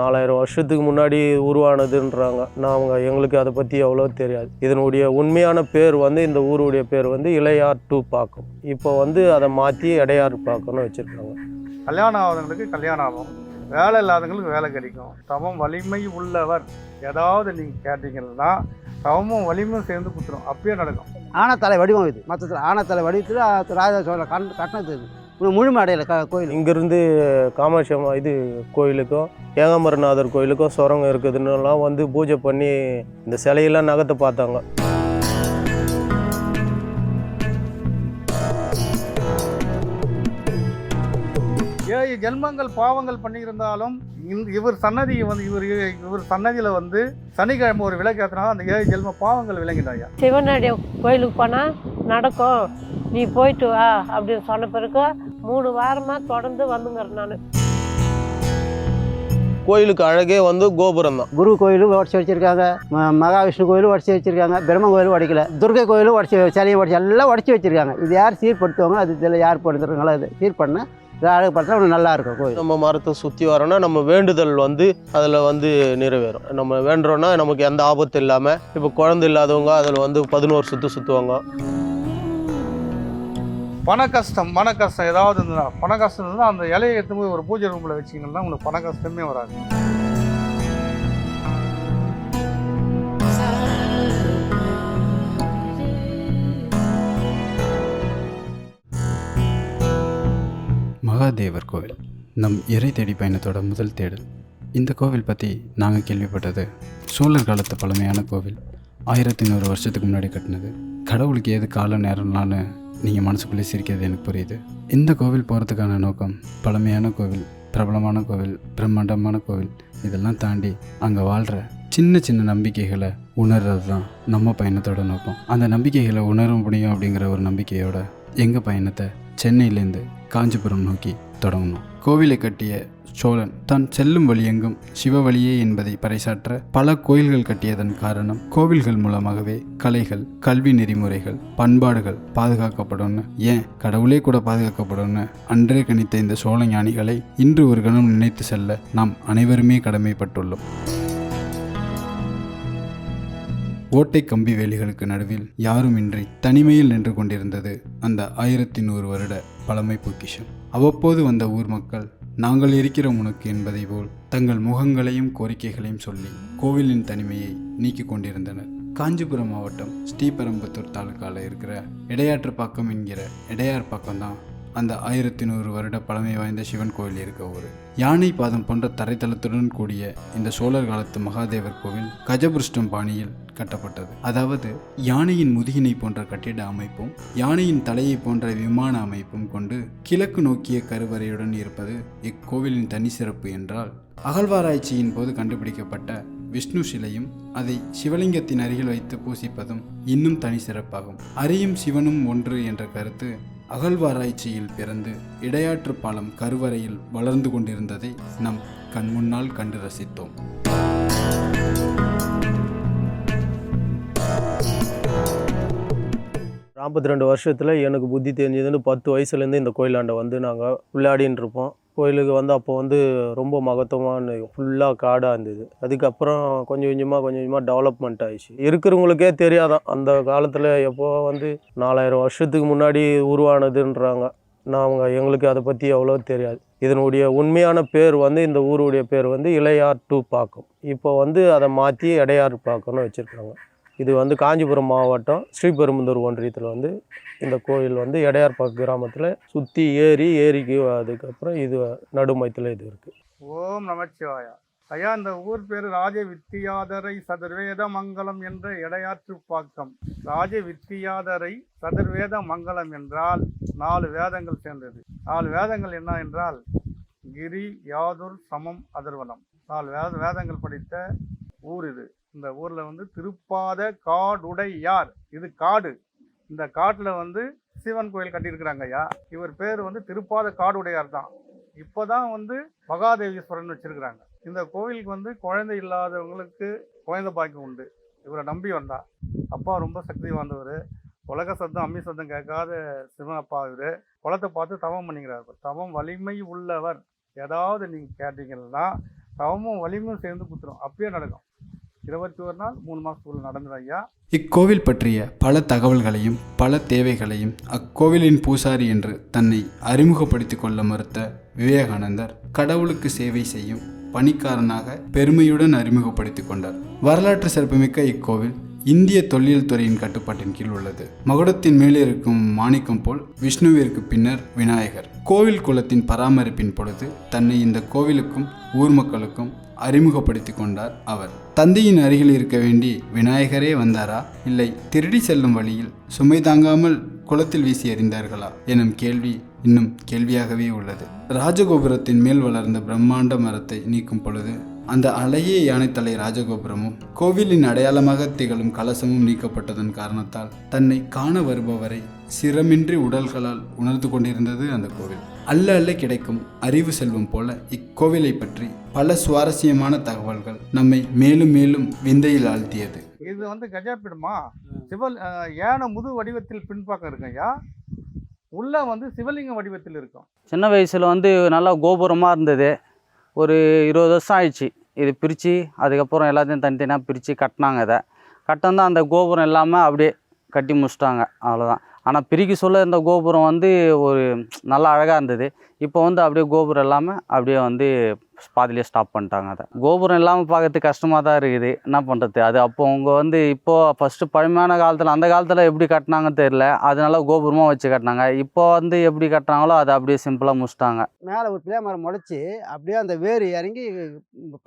நாலாயிரம் வருஷத்துக்கு முன்னாடி உருவானதுன்றாங்க. நாங்கள் எங்களுக்கு அதை பற்றி அவ்வளோ தெரியாது. இதனுடைய உண்மையான பேர் வந்து இந்த ஊருடைய பேர் வந்து இளையார் டூ பாக்கம். இப்போ வந்து அதை மாற்றி இடையார் பாக்கம்னு வச்சுருக்காங்க. கல்யாணம் ஆகாதவங்களுக்கு கல்யாணம் ஆகும். வேலை இல்லாதவங்களுக்கு வேலை கிடைக்கும். தவம் வலிமை உள்ளவர் ஏதாவது நீங்கள் கேட்டீங்கன்னா தவமும் வலிமையும் சேர்ந்து குத்துரும். அப்பயே நடக்கும். ஆனத்தலை வடிவம் இது. மொத்தத்தில் ஆனத்தலை வடிவத்தில் ராஜா சோழ கண் கட்டினது இது. இன்னும் முழுமை அடையலை க கோயில். இங்கேருந்து காமாட்சி அம்மா இது கோயிலுக்கும் ஏகாம்பரநாதர் கோயிலுக்கும் சுரங்கம் இருக்குதுன்னுலாம் வந்து பூஜை பண்ணி இந்த சிலையெல்லாம் நகத்தை பார்த்தாங்க. ஏழு ஜென்மங்கள் பாவங்கள் பண்ணியிருந்தாலும் இந்த இவர் சன்னதி வந்து இவர் இவர் சன்னதியில் வந்து சனிக்கிழமை ஒரு விளக்கு ஏற்றினா அந்த ஏழு ஜென்ம பாவங்கள் விளங்கிட்டாயா சிவனுடைய கோயிலுக்கு போனால் நடக்கும். நீ போயிட்டு வா அப்படின்னு சொன்ன பிறகு மூணு வாரமாக தொடர்ந்து வந்துங்கிறேன் நான். கோயிலுக்கு அழகே வந்து கோபுரம் தான். குரு கோயிலும் உடச்சி வச்சிருக்காங்க. ம- மகாவிஷ்ணு கோயிலும் உடச்சி வச்சிருக்காங்க. பிரம்ம கோயிலும் உடைக்கல. துர்கை கோயிலும் உடச்சி சிலையை உடச்சி எல்லாம் உடச்சி வச்சிருக்காங்க. இது யார் சீர்படுத்துவாங்க அது இதில் யார் படுத்துறாங்களோ அது சீர் பண்ண இது அழகுப்படுத்தினா நல்லா இருக்கும் கோயில் நம்ம மரத்தை சுற்றி வரோன்னா நம்ம வேண்டுதல் வந்து அதில் வந்து நிறைவேறும். நம்ம வேண்டுறோன்னா நமக்கு எந்த ஆபத்து இல்லாமல் இப்போ குழந்தை இல்லாதவங்க அதில் வந்து பதினோரு சுற்று சுற்றுவாங்க பண கஷ்டம் மன கஷ்டம் ஏதாவது இருந்ததுன்னா பண கஷ்டம் இருந்ததுன்னா அந்த இலையை எடுத்து போய் ஒரு பூஜை ரூமில் வச்சிங்கன்னா உங்களுக்கு பண கஷ்டமே வராது. மகாதேவர் கோவில். நம் இறை தேடி பயணத்தோட முதல் தேடல். இந்த கோவில் பற்றி நாங்கள் கேள்விப்பட்டது சோழர் காலத்து பழமையான கோவில். ஆயிரத்தி நூறு வருஷத்துக்கு முன்னாடி கட்டினது. கடவுளுக்கு ஏது கால நேரம்லான்னு நீங்கள் மனசுக்குள்ளே சிரிக்கிறது எனக்கு புரியுது. இந்த கோவில் போகிறதுக்கான நோக்கம் பழமையான கோவில் பிரபலமான கோவில் பிரம்மாண்டமான கோவில். இதெல்லாம் தாண்டி அங்கே வாழ்கிற சின்ன சின்ன நம்பிக்கைகளை உணர்றது தான் நம்ம பயணத்தோட நோக்கம். அந்த நம்பிக்கைகளை உணர முடியும் அப்படிங்கிற ஒரு நம்பிக்கையோட எங்கள் பயணத்தை சென்னையிலேருந்து காஞ்சிபுரம் நோக்கி தொடங்கணும். கோவிலை கட்டிய சோழன் தான் செல்லும் வழியெங்கும் சிவ வழியே என்பதை பறைசாற்ற பல கோயில்கள் கட்டியதன் காரணம் கோவில்கள் மூலமாகவே கலைகள் கல்வி நெறிமுறைகள் பண்பாடுகள் பாதுகாக்கப்படும்னு. ஏன்? கடவுளே கூட பாதுகாக்கப்படும்னு. அன்றே கணித்த இந்த சோழ ஞானிகளை இன்று ஒரு கணம் நினைத்து செல்ல நாம் அனைவருமே கடமைப்பட்டுள்ளோம். ஓட்டை கம்பி வேலிகளுக்கு நடுவில் யாருமின்றி தனிமையில் நின்று கொண்டிருந்தது அந்த ஆயிரத்தி நூறு வருட பழமை பொக்கிஷம். அவ்வப்போது வந்த ஊர் மக்கள் நாங்கள் இருக்கிறோம் உனக்கு என்பதை போல் தங்கள் முகங்களையும் கோரிக்கைகளையும் சொல்லி கோவிலின் தனிமையை நீக்கிக் கொண்டிருந்தனர். காஞ்சிபுரம் மாவட்டம் ஸ்ரீபெரும்புத்தூர் தாலுக்காவில் இருக்கிற இடையாற்றுப்பாக்கம் என்கிற இடையார் பக்கம் தான் அந்த ஆயிரத்தி நூறு வருட பழமை வாய்ந்த சிவன் கோயில் இருக்க ஊர். யானை பாதம் போன்ற தரைத்தளத்துடன் கூடிய இந்த சோழர் காலத்து மகாதேவர் கோவில் கஜபுருஷ்டம் பாணியில் கட்டப்பட்டது. அதாவது யானையின் முதுகினை போன்ற கட்டிட அமைப்பும் யானையின் தலையை போன்ற விமான அமைப்பும் கொண்டு கிழக்கு நோக்கிய கருவறையுடன் இருப்பது இக்கோவிலின் தனி சிறப்பு என்றால் அகழ்வாராய்ச்சியின் போது கண்டுபிடிக்கப்பட்ட விஷ்ணு சிலையும் அதை சிவலிங்கத்தின் அருகில் வைத்து பூசிப்பதும் இன்னும் தனி சிறப்பாகும். அரியும் சிவனும் ஒன்று என்ற கருத்து அகழ்வாராய்ச்சியில் பிறந்து இடையாற்று பாலம் கருவறையில் வளர்ந்து கொண்டிருந்ததை நம் கண்முன்னால் கண்டு ரசித்தோம். நாற்பத்தி ரெண்டு வருஷத்தில் எனக்கு புத்தி தெரிஞ்சதுன்னு பத்து வயசுலேருந்து இந்த கோயிலாண்ட வந்து நாங்கள் விளையாடின்னு இருப்போம் கோயிலுக்கு வந்து அப்போ வந்து ரொம்ப மகத்துவமான ஃபுல்லாக காடாக இருந்தது. அதுக்கப்புறம் கொஞ்சம் கொஞ்சமாக கொஞ்சம் கொஞ்சமாக டெவலப்மெண்ட் ஆயிடுச்சு. இருக்கிறவங்களுக்கே தெரியாதான். அந்த காலத்தில் எப்போ வந்து நாலாயிரம் வருஷத்துக்கு முன்னாடி உருவானதுன்றாங்க. நாங்கள் எங்களுக்கு அதை பற்றி அவ்வளோ தெரியாது. இதனுடைய உண்மையான பேர் வந்து இந்த ஊருடைய பேர் வந்து இளையார் டூ பாக்கம். இப்போ வந்து அதை மாற்றி இடையார் பாக்கம்னு வச்சுருக்காங்க. இது வந்து காஞ்சிபுரம் மாவட்டம் ஸ்ரீபெரும்புதூர் ஒன்றியத்தில் வந்து இந்த கோயில் வந்து எடையார்பாக்கு கிராமத்தில் சுற்றி ஏரி ஏரிக்கு அதுக்கப்புறம் இது நடுமயத்தில் இது இருக்குது ஓம் நமச்சிவாயா. ஐயா இந்த ஊர் பேர் ராஜ வித்தியாதரை சதுர்வேத மங்கலம் என்ற இடையாற்று பாக்கம். ராஜ வித்தியாதரை சதுர்வேத மங்கலம் என்றால் நாலு வேதங்கள் சேர்ந்தது. நாலு வேதங்கள் என்ன என்றால் கிரி யாதுர் சமம் அதர்வனம் நாலு வேத வேதங்கள் படித்த ஊர் இது. இந்த ஊரில் வந்து திருப்பாத காடுடையார். இது காடு. இந்த காட்டில் வந்து சிவன் கோயில் கட்டியிருக்கிறாங்க ஐயா. இவர் பேர் வந்து திருப்பாத காடுடையார் தான். இப்போ தான் வந்து மகாதேவீஸ்வரன் வச்சிருக்கிறாங்க. இந்த கோவிலுக்கு வந்து குழந்தை இல்லாதவங்களுக்கு குழந்தை பாக்கியம் உண்டு. இவரை நம்பி வந்தா. அப்பா ரொம்ப சக்தி வாய்ந்தவர். உலக சத்தம் அம்மி சத்தம் கேட்காத சிவன் அப்பா இவர். குளத்தை பார்த்து தவம் பண்ணிக்கிறார் தவம் வலிமை உள்ளவர். ஏதாவது நீங்கள் கேட்டீங்கன்னா தவமும் வலிமையும் சேர்ந்து குத்துரும். அப்பயே நடக்கும். இருபத்தி ஒரு நாள் மூணு மாதத்துக்குள்ள நடந்தது ஐயா. இக்கோவில் பற்றிய பல தகவல்களையும் பல தேவைகளையும் அக்கோவிலின் பூசாரி என்று தன்னை அறிமுகப்படுத்திக் கொள்ள மறுத்த விவேகானந்தர் கடவுளுக்கு சேவை செய்யும் பணிக்காரனாக பெருமையுடன் அறிமுகப்படுத்திக் கொண்டார். வரலாற்று சிறப்புமிக்க இக்கோவில் இந்திய தொல்லியல் துறையின் கட்டுப்பாட்டின் கீழ் உள்ளது. மகுடத்தின் மேலே இருக்கும் மாணிக்கம் போல் விஷ்ணுவிற்கு பின்னர் விநாயகர். கோவில் குலத்தின் பராமரிப்பின் பொழுது தன்னை இந்த கோவிலுக்கும் ஊர் மக்களுக்கும் அறிமுகப்படுத்தி கொண்டார் அவர். தந்தையின் அருகில் இருக்க வேண்டி விநாயகரே வந்தாரா? இல்லை திருடி செல்லும் வழியில் சுமை தாங்காமல் குளத்தில் வீசி எறிந்தார்களா? எனும் கேள்வி இன்னும் கேள்வியாகவே உள்ளது. ராஜகோபுரத்தின் மேல் வளர்ந்த பிரம்மாண்ட மரத்தை நீக்கும் பொழுது அந்த அழகிய யானைத்தலை ராஜகோபுரமும் கோவிலின் அடையாளமாக திகழும் கலசமும் நீக்கப்பட்டதன் காரணத்தால் தன்னை காண வருபவரை சிரமின்றி உடல்களால் உணர்ந்து கொண்டிருந்தது அந்த கோவில். அல்ல அல்ல கிடைக்கும் அறிவு செல்வம் போல இக்கோவிலை பற்றி பல சுவாரஸ்யமான தகவல்கள் நம்மை மேலும் மேலும் விந்தையில் ஆழ்த்தியது. இது வந்து கஜாபீடமா சிவல் யானை முது வடிவத்தில் பின்பக்கம் இருக்கும் ஐயா. உள்ள வந்து சிவலிங்க வடிவத்தில் இருக்கும். சின்ன வயசில் வந்து நல்லா கோபுரமாக இருந்தது. ஒரு இருபது வருஷம் ஆயிடுச்சு. இது பிரித்து அதுக்கப்புறம் எல்லாத்தையும் தனித்தனியாக பிரித்து கட்டினாங்க இதை. கட்டந்தான் அந்த கோபுரம் இல்லாமல் அப்படியே கட்டி முடிச்சிட்டாங்க அவ்வளோதான் ஆனால் பிரிக்க சொல்ல இந்த கோபுரம் வந்து ஒரு நல்லா அழகாக இருந்தது. இப்போ வந்து அப்படியே கோபுரம் இல்லாமல் அப்படியே வந்து பாதியிலே ஸ்டாப் பண்ணிட்டாங்க அதை. கோபுரம் இல்லாமல் பார்க்கறதுக்கு கஷ்டமாக தான் இருக்குது. என்ன பண்ணுறது அது அப்போ அவங்க வந்து இப்போது ஃபஸ்ட்டு பழமையான காலத்தில் அந்த காலத்தில் எப்படி கட்டினாங்கன்னு தெரியல. அதனால கோபுரமாக வச்சு கட்டினாங்க. இப்போ வந்து எப்படி கட்டுறாங்களோ அதை அப்படியே சிம்பிளாக முடிச்சிட்டாங்க. மேலே ஒரு பிள்ளை மரம் முளைச்சி அப்படியே அந்த வேர் இறங்கி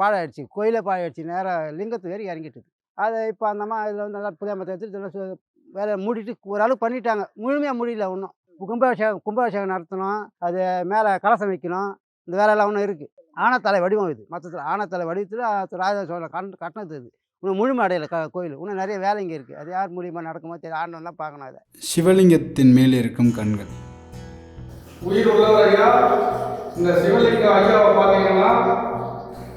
பாழாயிடுச்சு. கோயிலே பாழாயிடுச்சு. நேராக லிங்கத்து வேறு இறங்கிட்டு அதை இப்போ அந்த அம்மா இதில் வந்து நல்லா புதிய மரத்தை எடுத்துட்டு இதெல்லாம் சு- வேலையை மூடிட்டு ஓரளவுக்கு பண்ணிட்டாங்க. முழுமையாக முடியல ஒன்றும் கும்பாபிஷேகம் கும்பாபிஷேகம் நடத்தணும். அது மேலே கலசம் வைக்கணும். இந்த வேலையெல்லாம் ஒன்றும் இருக்குது ஆனத்தலை வடிவம் இது. மொத்தத்தில் ஆனத்தலை வடிவத்தில் ராஜா சோழ கண் கட்டினது இது. இன்னும் முழுமை அடையலை க கோயில். இன்னும் நிறைய வேலைங்க இருக்குது அது யார் மூலியமாக நடக்குமோ தெரியல. ஆண்டவன் தான் பார்க்கணும் அதை. சிவலிங்கத்தின் மேல் இருக்கும் கண்கள். உயிர் உள்ளவர் ஐயா இந்த சிவலிங்க ஐயாவை பார்த்தீங்கன்னா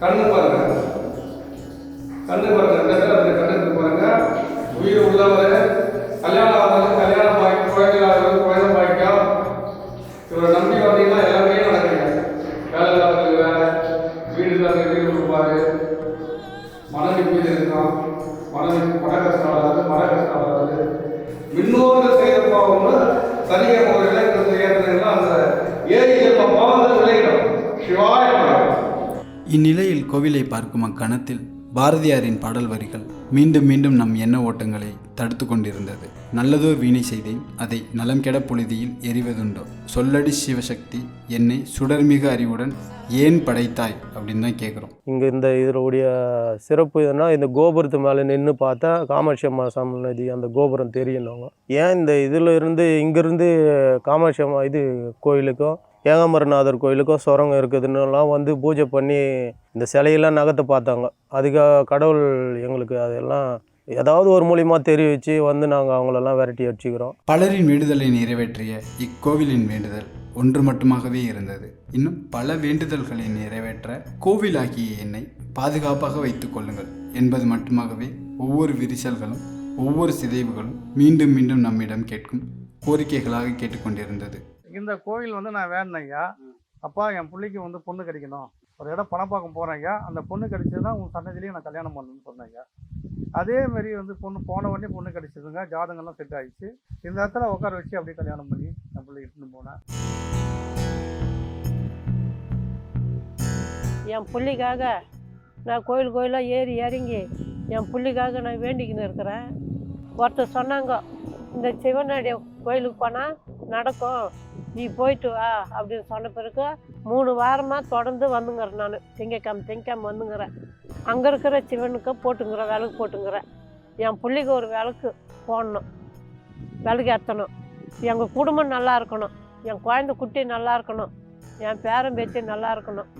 கண்ணு பாருங்க. கண்ணு பாருங்க. கண்ணுக்கு பாருங்க. பாரதியாரின் பாடல் வரிகள் மீண்டும் மீண்டும் நம் எண்ண ஓட்டங்களை தடுத்து கொண்டிருந்தது. நல்லதோ வீணை செய்தேன் அதை நலம் கெட பொழுதியில் எரிவதுண்டோ? சொல்லடி சிவசக்தி என்னை சுடர்மிகு அறிவுடன் ஏன் படைத்தாய்? அப்படின்னு தான் கேட்குறோம் இங்கே இந்த இதனுடைய சிறப்பு எதுனா இந்த கோபுரத்து மேலே நின்று பார்த்தா காமாட்சி அம்மா சன்னதி அந்த கோபுரம் தெரியணும் ஏன் இந்த இதில் இருந்து இங்கேருந்து காமாட்சி அம்மா இது கோயிலுக்கும் ஏகாம்பரநாதர் கோயிலுக்கும் சுரங்கம் இருக்குதுன்னுலாம் வந்து பூஜை பண்ணி இந்த சிலையெல்லாம் நகத்தை பார்த்தாங்க. அதுக்காக கடவுள் எங்களுக்கு அதெல்லாம் ஏதாவது ஒரு மூலியமாக தெரிவித்து வந்து நாங்கள் அவங்களெல்லாம் விரட்டி அடிச்சுக்கிறோம். பலரின் வேண்டுதலை நிறைவேற்றிய இக்கோவிலின் வேண்டுதல் ஒன்று மட்டுமாகவே இருந்தது. இன்னும் பல வேண்டுதல்களை நிறைவேற்ற கோவிலாகிய என்னை பாதுகாப்பாக வைத்துக் கொள்ளுங்கள் என்பது மட்டுமாகவே ஒவ்வொரு விரிசல்களும் ஒவ்வொரு சிதைவுகளும் மீண்டும் மீண்டும் நம்மிடம் கேட்கும் கோரிக்கைகளாக கேட்டுக்கொண்டிருந்தது. இந்த கோவில் வந்து நான் வேணும் ஐயா. அப்பா என் பிள்ளைக்கு வந்து பொண்ணு கிடைக்கணும். ஒரு இடம் பணம் பார்க்க போகிறேன் ஐயா. அந்த பொண்ணு கிடைச்சதுன்னா உன் சன்னதிலேயே நான் கல்யாணம் பண்ணணும்னு சொன்னேன் ஐயா. அதே மாதிரி வந்து பொண்ணு போன உடனே பொண்ணு கிடைச்சதுங்க. ஜாதகம்லாம் செட் ஆயிடுச்சு. இந்த இடத்துல உட்கார வச்சு அப்படியே கல்யாணம் பண்ணி என் பிள்ளை இட்டுன்னு போனேன். என் பிள்ளைக்காக நான் கோயில் கோயிலாக ஏறி இறங்கி என் பிள்ளைக்காக நான் வேண்டிக்கின்னு இருக்கிறேன். ஒருத்தர் சொன்னாங்க இந்த சிவனுடைய கோயிலுக்கு போனால் நடக்கும். நீ போயிட்டு வா அப்படின்னு சொன்ன பிறகு மூணு வாரமாக தொடர்ந்து வந்துங்கிறேன் நான். திங்கக்கிழமை திங்கக்கிழமை வந்துங்கிறேன். அங்கே இருக்கிற சிவனுக்கு போட்டுங்கிறேன் விளக்கு போட்டுங்கிறேன் என் பிள்ளைக்கு ஒரு விளக்கு போடணும். விளக்கு ஏற்றணும் எங்கள் குடும்பம் நல்லா இருக்கணும். என் குழந்தை குட்டி நல்லா இருக்கணும். என் பேரன் பேத்தி நல்லா இருக்கணும்.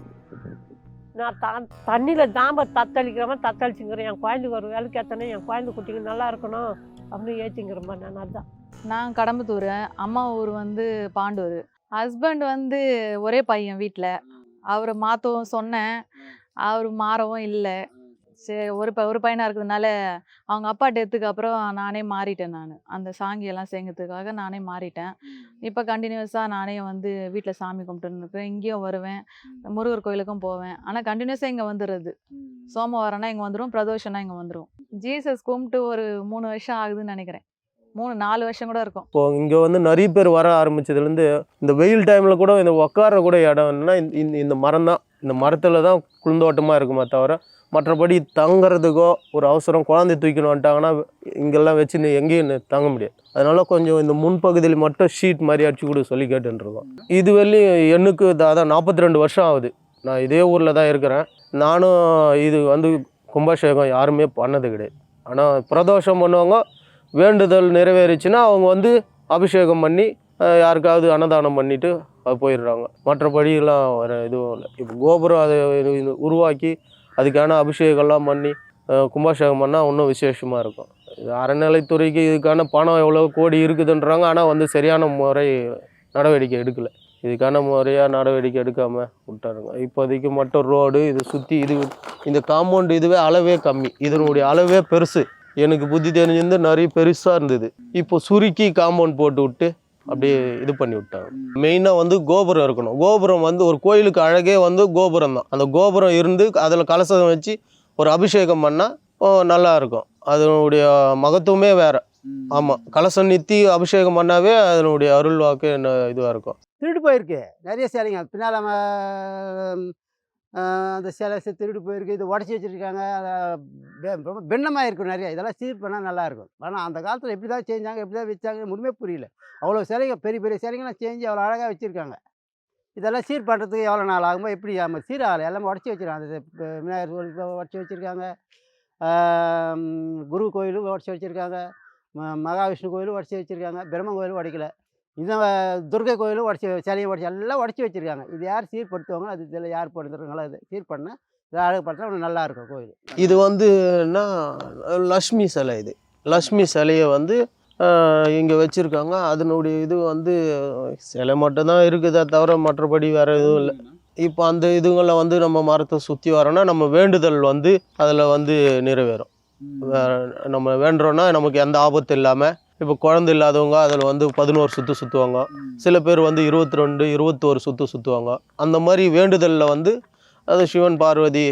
நான் தா தண்ணியில் தாம்ப தத்தளிக்கிறவன் தத்தளிச்சுங்கிறேன். என் குழந்தைக்கு ஒரு விளக்கு ஏற்றணும் என் குழந்தை குட்டிக்கு நல்லா இருக்கணும் அப்படின்னு ஏற்றிங்கிறேன் நான் அதான். நான் கடம்பத்தூர் அம்மா ஊர் வந்து பாண்டூர். ஹஸ்பண்ட் வந்து ஒரே பையன் வீட்டில் அவரை மாற்றவும் சொன்னேன். அவர் மாறவும் இல்லை. சரி ஒரு ப ஒரு பையனாக இருக்கிறதுனால அவங்க அப்பா டெத்துக்கு அப்புறம் நானே மாறிட்டேன் நான். அந்த சாங்கியெல்லாம் செய்யறதுக்காக நானே மாறிட்டேன். இப்போ கண்டினியூஸாக நானே வந்து வீட்டில் சாமி கும்பிட்டுன்னு இருக்கிறேன் இங்கேயும் வருவேன். முருகர் கோயிலுக்கும் போவேன். ஆனால் கண்டினியூஸாக இங்கே வந்துடுறது சோமவாரம்னா இங்கே வந்துடும் பிரதோஷம்னா இங்கே வந்துடும் ஜீசஸ் கும்பிட்டு ஒரு மூணு வருஷம் ஆகுதுன்னு நினைக்கிறேன். மூணு நாலு வருஷம் கூட இருக்கும். இப்போ இங்கே வந்து நிறைய பேர் வர ஆரம்பிச்சதுலேருந்து இந்த வெயில் டைமில் கூட இந்த உட்கார கூட இடம் என்னன்னா இந்த- இந்த மரம் தான். இந்த மரத்தில் தான் குளிந்தோட்டமாக இருக்குமே தவிர மற்றபடி தங்குறதுக்கோ ஒரு அவசரம் குழந்தை தூக்கின்னு வந்துட்டாங்கன்னா இங்கெல்லாம் வச்சு நீ எங்கேயும் தங்க முடியாது. அதனால் கொஞ்சம் இந்த முன்பகுதியில் மட்டும் ஷீட் மாதிரி அடிச்சு கூட சொல்லி கேட்டுருக்கோம் இது வரலையும் எனக்கு அதான் நாற்பத்தி ரெண்டு வருஷம் ஆகுது. நான் இதே ஊரில் தான் இருக்கிறேன். நானும் இது வந்து கும்பாபிஷேகம் யாருமே பண்ணது கிடையாது. ஆனால் பிரதோஷம் பண்ணுவாங்க வேண்டுதல் நிறைவேறிச்சுன்னா அவங்க வந்து அபிஷேகம் பண்ணி யாருக்காவது அன்னதானம் பண்ணிவிட்டு அது போயிடுறாங்க. மற்றபடியெல்லாம் வேறு எதுவும் இல்லை. இப்போ கோபுரம் அதை இது- இது உருவாக்கி அதுக்கான அபிஷேகம்லாம் பண்ணி கும்பாஷேகம் கும்பாபிஷேகம் பண்ணால் இன்னும் விசேஷமாக இருக்கும். இது அறநிலைத்துறைக்கு இதுக்கான பணம் எவ்வளோ கோடி இருக்குதுன்றாங்க. ஆனால் வந்து சரியான முறை நடவடிக்கை எடுக்கலை. இதுக்கான முறையாக நடவடிக்கை எடுக்காமல் விட்டாருங்க. இப்போதைக்கு மட்டும் ரோடு இது சுற்றி இது இந்த காம்பவுண்டு இதுவே அளவே கம்மி. இதனுடைய அளவே பெருசு. எனக்கு புத்தி தெரிஞ்சிருந்து நிறைய பெருசாக இருந்தது. இப்போ சுருக்கி காம்பவுண்ட் போட்டு விட்டு அப்படியே இது பண்ணி விட்டாங்க. மெயினாக வந்து கோபுரம் இருக்கணும். கோபுரம் வந்து ஒரு கோயிலுக்கு அழகே வந்து கோபுரம் தான். அந்த கோபுரம் இருந்து அதில் கலசம் வச்சு ஒரு அபிஷேகம் பண்ணால் நல்லா இருக்கும். அதனுடைய மகத்துவமே வேறு. ஆமாம் கலசம் நித்தி அபிஷேகம் பண்ணாவே அதனுடைய அருள் வாக்கு என்ன இதுவாக இருக்கும். திருட்டு போயிருக்கு. நிறைய சேலைங்க. பின்னால் அந்த சிலை சி- திருடு போயிருக்கு இது உடச்சி வச்சுருக்காங்க. ரொம்ப பின்னமாக இருக்கும் நிறையா. இதெல்லாம் சீர் பண்ணால் நல்லாயிருக்கும். ஆனால் அந்த காலத்தில் எப்படி தான் செஞ்சாங்க எப்படி தான் வச்சாங்க ஒன்றுமே புரியல. அவ்வளோ சிலைங்க பெரிய பெரிய சிலைங்கெல்லாம் செஞ்சு அவ்வளோ அழகாக வச்சுருக்காங்க. இதெல்லாம் சீர் பண்ணுறதுக்கு எவ்வளோ நாள் ஆகுமோ எப்படி ஆமாம் சீர் ஆகலை. எல்லாமே உடச்சி வச்சுருக்காங்க. அந்த விநாயகர் கோயிலுக்கு உடச்சி வச்சுருக்காங்க. குரு கோயிலும் உடச்சி வச்சுருக்காங்க. மகாவிஷ்ணு கோயிலும் உடச்சி வச்சுருக்காங்க. பிரம்ம கோயிலும் உடைக்கல. இந்த துர்கை கோயிலும் உடச்சி சிலையை உடச்சி எல்லாம் உடச்சி வச்சுருக்காங்க. இது யார் சீர்படுத்துவாங்களோ அது இதில் யார் படுத்துறாங்களோ அது சீர் பண்ணால் இது அழகுப்படுத்தினா நல்லா இருக்கும் கோயில். இது வந்து என்ன லக்ஷ்மி சிலை இது. லக்ஷ்மி சிலையை வந்து இங்கே வச்சுருக்காங்க. அதனுடைய இது வந்து சிலை மட்டும்தான் இருக்குதே தவிர மற்றபடி வேறு எதுவும் இல்லை. இப்போ அந்த இதுங்களை வந்து நம்ம மரத்தை சுற்றி வரோன்னா நம்ம வேண்டுதல் வந்து அதில் வந்து நிறைவேறும். வேற நம்ம வேண்டுறோன்னா நமக்கு எந்த ஆபத்து இல்லாமல் இப்போ குழந்தை இல்லாதவங்க அதில் வந்து பதினோரு சுற்று சுற்றுவாங்க சில பேர் வந்து இருபத்தி ரெண்டு இருபத்தோரு சுற்று சுற்றுவாங்க அந்த மாதிரி வேண்டுதலில் வந்து அது சிவன் பார்வதி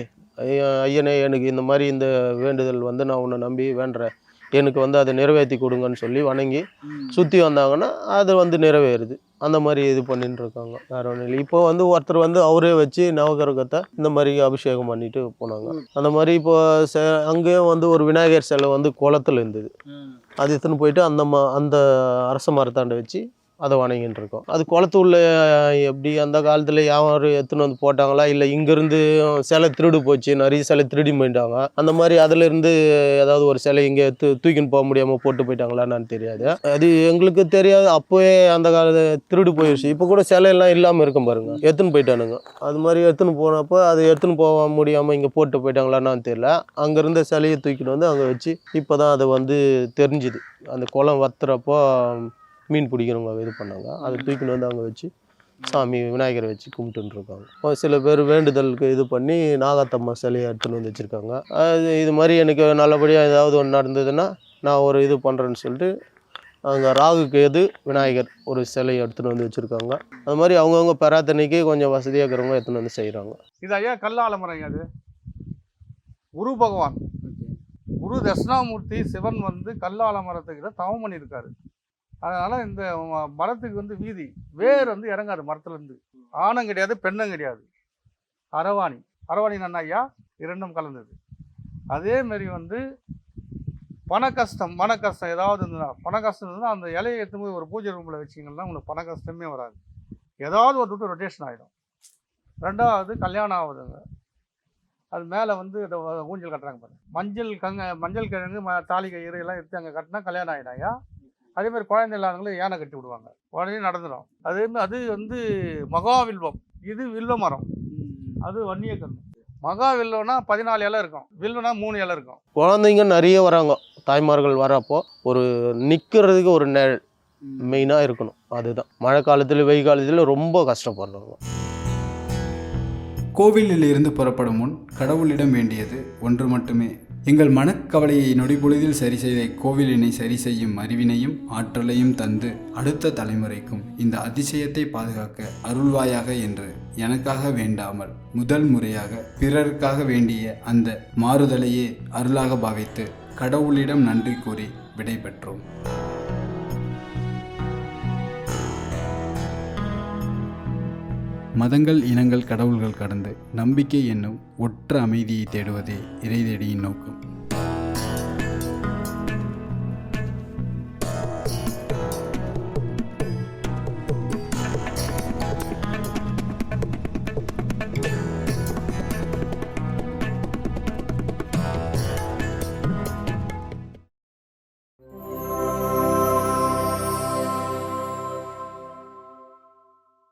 ஐயனே எனக்கு இந்த மாதிரி இந்த வேண்டுதல் வந்து நான் உன்னை நம்பி வேண்டுறேன். எனக்கு வந்து அதை நிறைவேற்றி கொடுங்கன்னு சொல்லி வணங்கி சுற்றி வந்தாங்கன்னா அது வந்து நிறைவேறுது. அந்த மாதிரி இது பண்ணிட்டு இருக்காங்க வேற ஒன்றும் இல்லை. இப்போ வந்து ஒருத்தர் வந்து அவரே வச்சு நவகிரகத்தை இந்த மாதிரி அபிஷேகம் பண்ணிட்டு போனாங்க. அந்த மாதிரி இப்போ செ அங்கேயும் வந்து ஒரு விநாயகர் சிலை வந்து குளத்துல இருந்தது. அது எடுத்துன்னு போயிட்டு அந்த ம அந்த அரச மரத்தாண்ட வச்சு அதை வணங்கிட்டு இருக்கோம் அது குளத்துள்ள எப்படி அந்த காலத்தில் யாரும் எடுத்துன்னு வந்து போட்டாங்களா? இல்லை இங்கேருந்து சிலை திருடு போச்சு நிறைய சிலை திருடி போயிட்டாங்க. அந்த மாதிரி அதிலிருந்து ஏதாவது ஒரு சிலை இங்கே தூ தூக்கின்னு போக முடியாமல் போட்டு போயிட்டாங்களான்னு தெரியாது. அது எங்களுக்கு தெரியாது. அப்போவே அந்த காலத்து திருடு போயிடுச்சு இப்போ கூட சிலையெல்லாம் இல்லாமல் இருக்கும் பாருங்கள் எடுத்துன்னு போயிட்டானுங்க. அது மாதிரி எடுத்துன்னு போனப்போ அது எடுத்துன்னு போக முடியாமல் இங்கே போட்டு போயிட்டாங்களான்னு தெரியல. அங்கேருந்த சிலையை தூக்கிட்டு வந்து அங்கே வச்சு இப்போ தான் அது வந்து தெரிஞ்சுது. அந்த குளம் வத்துறப்போ மீன் பிடிக்கிறவங்க இது பண்ணாங்க. அதை தூக்கிட்டு வந்து அங்கே வச்சு சாமி விநாயகரை வச்சு கும்பிட்டுன்னு இருக்காங்க. ஒரு சில பேர் வேண்டுதலுக்கு இது பண்ணி நாகாத்தம்மா சிலையை எடுத்துன்னு வந்து வச்சுருக்காங்க. அது இது மாதிரி எனக்கு நல்லபடியாக ஏதாவது ஒன்று நடந்ததுன்னா நான் ஒரு இது பண்ணுறேன்னு சொல்லிட்டு அங்கே ராகுக்கு எது விநாயகர் ஒரு சிலையை எடுத்துன்னு வந்து வச்சுருக்காங்க. அது மாதிரி அவங்கவுங்க பெறாத்தன்னைக்கு கொஞ்சம் வசதியாக இருக்கிறவங்க எடுத்துன்னு வந்து செய்கிறாங்க இது ஐயா கல்லாலமரம் அது. குரு பகவான். குரு தட்சிணாமூர்த்தி சிவன் வந்து கல்லாலமரத்துக்கிட்ட தவம் பண்ணியிருக்காரு. அதனால இந்த மரத்துக்கு வந்து வீதி. வேர் வந்து இறங்காது மரத்துலேருந்து. ஆணும் கிடையாது பெண்ணும் கிடையாது. அரவாணி. அரவாணி நன்னாயா இரண்டும் கலந்தது. அதேமாரி வந்து பண கஷ்டம் மன கஷ்டம் ஏதாவது இருந்ததுன்னா பண கஷ்டம் இருந்ததுன்னா அந்த இலையை எடுத்து போய் ஒரு பூஜை ரூமில் வச்சிங்கன்னா உங்களுக்கு பண கஷ்டமே வராது. ஏதாவது ஒரு விட்டு ரொட்டேஷன் ஆகிடும் ரெண்டாவது கல்யாணம் ஆகுதுங்க. அது மேலே வந்து இந்த ஊஞ்சல் கட்டுறாங்க பாருங்க. மஞ்சள் கங்க மஞ்சள் கிழங்கு ம தாலி கயிறு எல்லாம் எடுத்து அங்கே கட்டினா கல்யாணம் ஆகிடாயா அதே மாதிரி குழந்தை இல்லாதவங்களும் யானை கட்டி விடுவாங்க. உடனே நடந்துடும் அதே மாதிரி அது வந்து மகா வில்வம். இது வில்வ மரம். அது வன்னிய கன்று மகா வில்வம்னா பதினாலு இலை இருக்கும். வில்வனா மூணு இலை இருக்கும். குழந்தைங்க நிறைய வராங்க. தாய்மார்கள் வரப்போ ஒரு நிற்கிறதுக்கு ஒரு நிழல் மெயினாக இருக்கணும். அதுதான். மழை காலத்தில் வெயில் காலத்தில் ரொம்ப கஷ்டப்படுறாங்க கோவிலில் இருந்து புறப்படும் முன் கடவுளிடம் வேண்டியது ஒன்று மட்டுமே. எங்கள் மனக்கவலையை நொடிபொழுதில் சரி செய்த கோவிலினை சரி செய்யும் அறிவினையும் ஆற்றலையும் தந்து அடுத்த தலைமுறைக்கும் இந்த அதிசயத்தை பாதுகாக்க அருள்வாயாக என்று எனக்காக வேண்டாமல் முதல் முறையாக பிறருக்காக வேண்டிய அந்த மாறுதலையே அருளாக பாவித்து கடவுளிடம் நன்றி கூறி விடைபெற்றோம். மதங்கள் இனங்கள் கடவுள்கள் கடந்து நம்பிக்கை என்னும் ஒற்ற அமைதியை தேடுவதே இறை தேடியின் நோக்கம்.